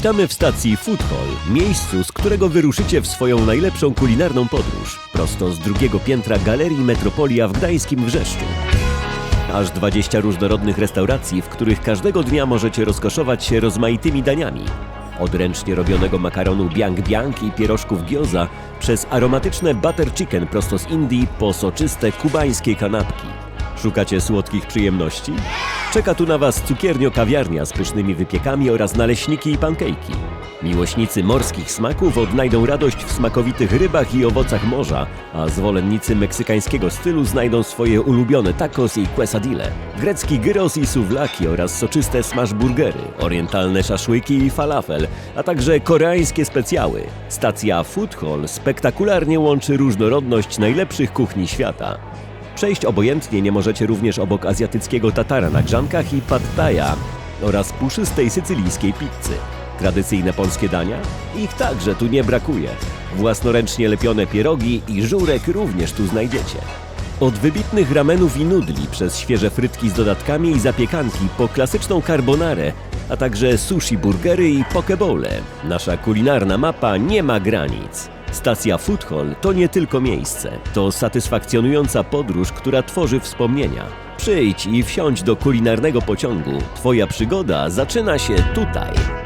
Witamy w stacji Food Hall, miejscu, z którego wyruszycie w swoją najlepszą kulinarną podróż, prosto z drugiego piętra Galerii Metropolia w gdańskim Wrzeszczu. Aż 20 różnorodnych restauracji, w których każdego dnia możecie rozkoszować się rozmaitymi daniami. Od ręcznie robionego makaronu biang biang i pierożków gyoza, przez aromatyczne butter chicken prosto z Indii, po soczyste kubańskie kanapki. Szukacie słodkich przyjemności? Czeka tu na Was cukiernio-kawiarnia z pysznymi wypiekami oraz naleśniki i pankejki. Miłośnicy morskich smaków odnajdą radość w smakowitych rybach i owocach morza, a zwolennicy meksykańskiego stylu znajdą swoje ulubione tacos i quesadille, grecki gyros i suwlaki oraz soczyste smash burgery, orientalne szaszłyki i falafel, a także koreańskie specjały. Stacja Food Hall spektakularnie łączy różnorodność najlepszych kuchni świata. Przejść obojętnie nie możecie również obok azjatyckiego tatara na grzankach i pad oraz puszystej sycylijskiej pizzy. Tradycyjne polskie dania? Ich także tu nie brakuje. Własnoręcznie lepione pierogi i żurek również tu znajdziecie. Od wybitnych ramenów i nudli przez świeże frytki z dodatkami i zapiekanki po klasyczną carbonarę, a także sushi burgery i pokebole. Nasza kulinarna mapa nie ma granic. Stacja Food Hall to nie tylko miejsce, to satysfakcjonująca podróż, która tworzy wspomnienia. Przyjdź i wsiądź do kulinarnego pociągu. Twoja przygoda zaczyna się tutaj.